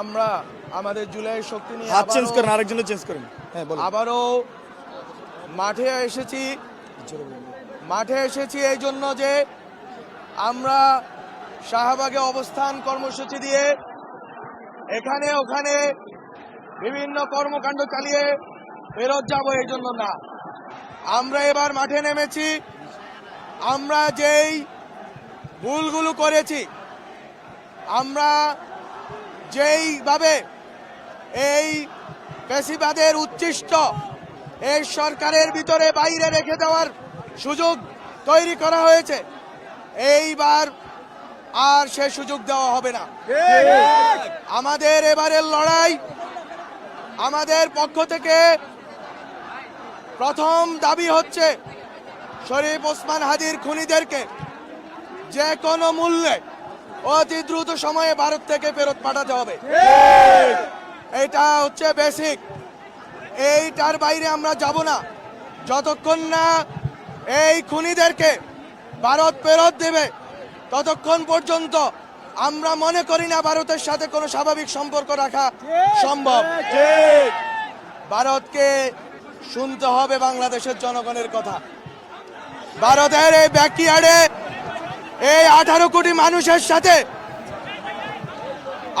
আমরা আমাদের জুলাই শক্তি নিয়ে হাত চেঞ্জ করেন আরেকজনের চেঞ্জ করেন। হ্যাঁ বলুন। আবারও মাঠে এসেছি মাঠে এসেছি এই জন্য যে আমরা শাহবাগে অবস্থান কর্মসূচি দিয়ে এখানে ওখানে বিভিন্ন কর্মকাণ্ড চালিয়ে ফেরত যাব এই জন্য না। আমরা এবার মাঠে নেমেছি। আমরা যেই ভুলগুলো করেছি আমরা যেইভাবে এই পেশিবাদের উচ্ছিষ্ট এই সরকারের ভিতরে বাইরে রেখে দেওয়ার সুযোগ তৈরি করা হয়েছে, এইবার আর সে সুযোগ দেওয়া হবে না। আমাদের এবারের লড়াই আমাদের পক্ষ থেকে প্রথম দাবি হচ্ছে শরীফ ওসমান হাদির খুনিদেরকে যে কোনো মূল্যে অতি দ্রুত সময়ে ভারত থেকে ফেরত পাঠাতে হবে। এটা হচ্ছে বেসিক এইটার বাইরে আমরা যাব না। যতক্ষণ না এই খুনিদেরকে ভারত ফেরত দেবে, ততক্ষণ পর্যন্ত আমরা মনে করি না ভারতের সাথে কোনো স্বাভাবিক সম্পর্ক রাখা সম্ভব। ভারতকে শুনতে হবে বাংলাদেশের জনগণের কথা। ভারতের এই ব্যাকইয়ার্ডে এই আঠারো কোটি মানুষের সাথে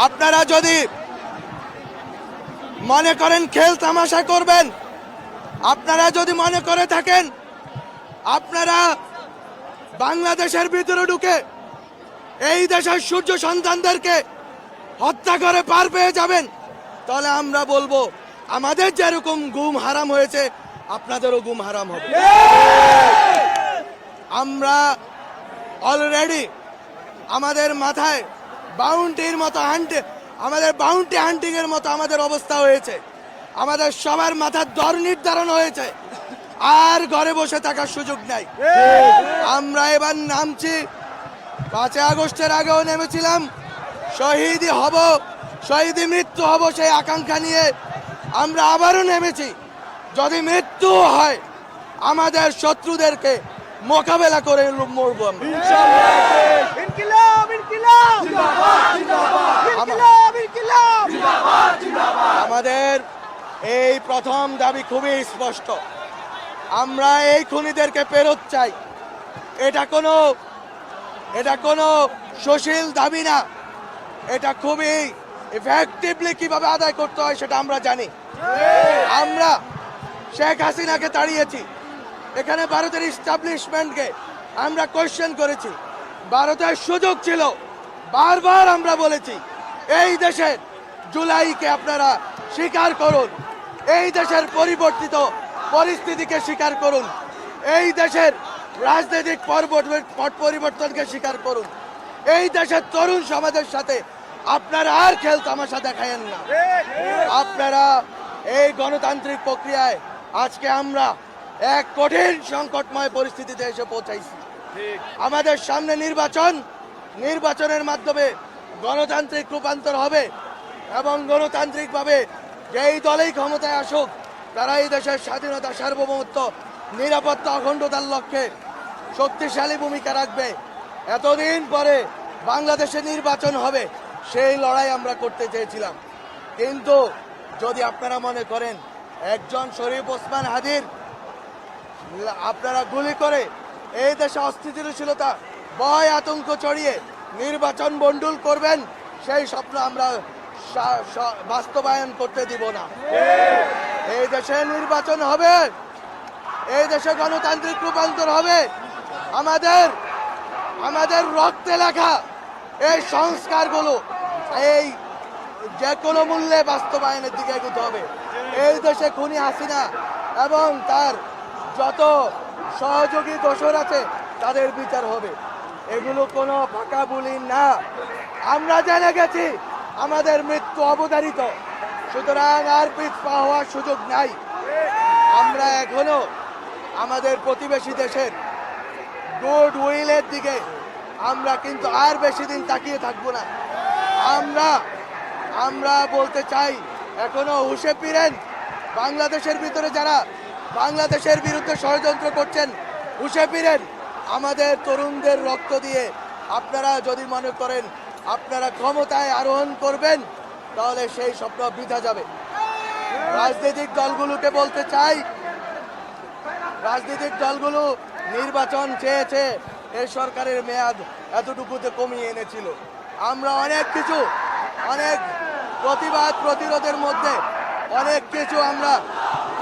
আপনারা যদি মনে করেন খেল তামাশা করবেন, আপনারা যদি মনে করে থাকেন, আপনারা বাংলাদেশের ভিতরে ঢুকে এই দেশের সূর্য সন্তানদেরকে হত্যা করে পার পেয়ে যাবেন, তাহলে আমরা বলব আমাদের যেরকম গুম হারাম হয়েছে, আপনাদেরও গুম হারাম হবে। আমরা অলরেডি আমাদের মাথায় বাউন্টির মতো হান্টে আমাদের বাউন্টি হান্টিং এর মতো আমাদের অবস্থা হয়েছে। আমাদের সবার মাথার দর নির্ধারণ হয়েছে। আর ঘরে বসে থাকার সুযোগ নাই। আমরা এবার নামছি। পাঁচই আগস্টের আগেও নেমেছিলাম। শহীদই হব, শহীদি মৃত্যু হব সেই আকাঙ্ক্ষা নিয়ে আমরা আবারও নেমেছি। যদি মৃত্যু হয়, আমাদের শত্রুদেরকে মোকাবেলা করে মরবো আমরা। আমাদের এই প্রথম দাবি খুবই স্পষ্ট। আমরা এই খুনিদেরকে ফেরত চাই। এটা কোনো এটা কোনো সুশীল দাবি না। এটা খুবই ইফেক্টিভলি কীভাবে আদায় করতে হয় সেটা আমরা জানি। আমরা শেখ হাসিনাকে তাড়িয়েছি। এখানে ভারতের ইস্টাবলিশমেন্টকে আমরা কোয়েশ্চেন করেছি। ভারতের সুযোগ ছিল, বারবার আমরা বলেছি, এই দেশের জুলাইকে আপনারা স্বীকার করুন, এই দেশের পরিবর্তিত পরিস্থিতিকে স্বীকার করুন, এই দেশের রাজনৈতিক পট পরিবর্তনকে স্বীকার করুন। এই দেশের তরুণ সমাজের সাথে আপনারা আর খেল তামাশা দেখায়েন না। আপনারা এই গণতান্ত্রিক প্রক্রিয়ায় আজকে আমরা এক কঠিন সংকটময় পরিস্থিতিতে এসে পৌঁছাইছি। আমাদের সামনে নির্বাচন নির্বাচনের মাধ্যমে গণতান্ত্রিক রূপান্তর হবে এবং গণতান্ত্রিকভাবে যেই দলেই ক্ষমতায় আসুক তারা এই দেশের স্বাধীনতা সার্বভৌমত্ব নিরাপত্তা অখণ্ডতার লক্ষ্যে শক্তিশালী ভূমিকা রাখবে। এতদিন পরে বাংলাদেশে নির্বাচন হবে সেই লড়াই আমরা করতে চেয়েছিলাম। কিন্তু যদি আপনারা মনে করেন একজন শরীফ ওসমান হাদির আপনারা গুলি করে এই দেশে অস্থিতিশীলতা, ভয়, আতঙ্ক ছড়িয়ে নির্বাচন বন্ডুল করবেন, সেই স্বপ্ন আমরা বাস্তবায়ন করতে দিব না। এই দেশে নির্বাচন হবে, এই দেশে গণতান্ত্রিক রূপান্তর হবে। আমাদের আমাদের রক্তে লেখা এই সংস্কারগুলো এই যে কোনো মূল্যে বাস্তবায়নের দিকে এগোতে হবে। এই দেশে খুনি হাসিনা এবং তার যত সহযোগী দোষর আছে, তাদের বিচার হবে। এগুলো কোনো ফাঁকা বুলি না। আমরা জেনে গেছি, আমাদের মৃত্যু অবধারিত। সুতরাং আর পিছপা হওয়ার সুযোগ নাই। আমরা এখনও আমাদের প্রতিবেশী দেশের গুড উইলের দিকে আমরা কিন্তু আর বেশি দিন তাকিয়ে থাকব না। আমরা আমরা বলতে চাই, এখনও হুশে ফিরেন। বাংলাদেশের ভিতরে যারা বাংলাদেশের বিরুদ্ধে ষড়যন্ত্র করছেন হুশে ফিরেন আমাদের তরুণদের রক্ত দিয়ে আপনারা যদি মনে করেন আপনারা ক্ষমতায় আরোহণ করবেন, তাহলে সেই স্বপ্ন বৃথা যাবে। রাজনৈতিক দলগুলোকে বলতে চাই, রাজনৈতিক দলগুলো নির্বাচন চেয়েছে এই সরকারের মেয়াদ এতটুকুতে কমিয়ে এনেছিল। আমরা অনেক কিছু, অনেক প্রতিবাদ প্রতিরোধের মধ্যে, অনেক কিছু আমরা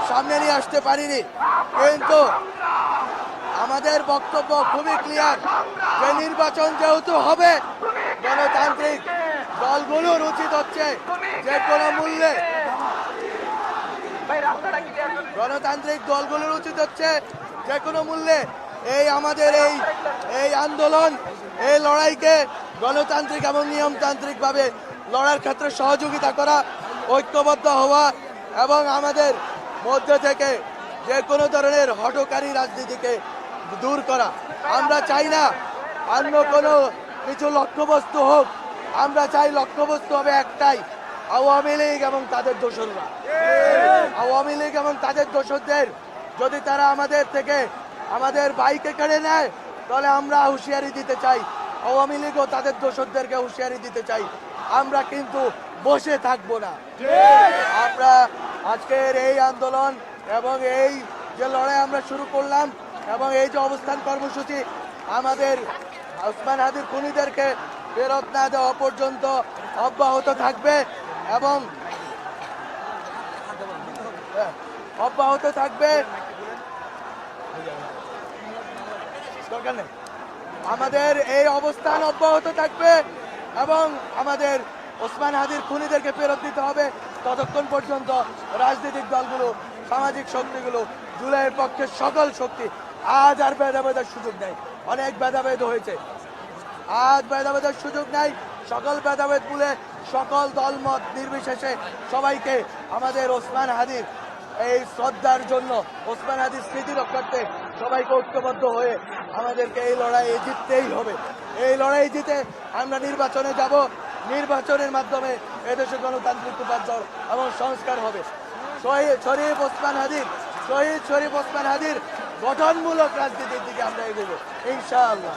সামনে নিয়ে আসতে পারিনি। কিন্তু আমাদের বক্তব্য খুবই ক্লিয়ার যে নির্বাচন যেহেতু হবে, গণতান্ত্রিক দলগুলোর উচিত হচ্ছে যে কোনো মূল্যে। গণতান্ত্রিক দলগুলোর উচিত হচ্ছে যে কোনো মূল্যে। এই আমাদের এই এই আন্দোলন, এই লড়াইকে গণতান্ত্রিক এবং নিয়মতান্ত্রিক ভাবে লড়ার ক্ষেত্রে সহযোগিতা করা, ঐক্যবদ্ধ হওয়া এবং আমাদের মধ্যে থেকে যে কোনো ধরনের হটকারী রাজনীতিকে দূর করা। আমরা চাই না অন্য কোনো কিছু লক্ষ্যবস্তু হোক। আমরা চাই লক্ষ্যবস্তু হবে একটাই আওয়ামী লীগ এবং তাদের দোসররা। আওয়ামী লীগ এবং তাদের দোষরদের যদি তারা আমাদের থেকে আমাদের বাইকে কেড়ে নেয় তাহলে আমরা হুঁশিয়ারি দিতে চাই। আওয়ামী লীগ ও তাদের দোষরদেরকে হুঁশিয়ারি দিতে চাই। আমরা কিন্তু বসে থাকব না। আমরা আজকের এই আন্দোলন এবং এই যে লড়াই আমরা শুরু করলাম এবং এই যে অবস্থান কর্মসূচি, আমাদের ওসমান হাদির খুনিদেরকে ফেরত না দেওয়া পর্যন্ত অব্যাহত থাকবে এবং অব্যাহত থাকবে। আমাদের এই অবস্থান অব্যাহত থাকবে এবং আমাদের ওসমান হাদির খুনিদেরকে ফেরত দিতে হবে। ততক্ষণ পর্যন্ত রাজনৈতিক দলগুলো, সামাজিক শক্তিগুলো, জুলাইয়ের পক্ষে সকল শক্তি আজ আর ভেদাভেদের সুযোগ নেই। অনেক ভেদাভেদ হয়েছে। আজ ভেদাভেদের সুযোগ নাই। সকল ভেদাভেদ ভুলে সকল দলমত নির্বিশেষে সবাইকে আমাদের ওসমান হাদির এই শ্রদ্ধার জন্য, ওসমান হাদির স্মৃতি রক্ষার্থে সবাইকে ঐক্যবদ্ধ হয়ে আমাদেরকে এই লড়াই জিততেই হবে। এই লড়াই জিতে আমরা নির্বাচনে যাব। নির্বাচনের মাধ্যমে এদেশে গণতান্ত্রিক রূপান্তর এবং সংস্কার হবে। শহীদ শরীফ ওসমান হাদির শহীদ শরীফ ওসমান হাদির গঠনমূলক রাজনীতির দিকে আমরা এগোবো। ইনশাআল্লাহ।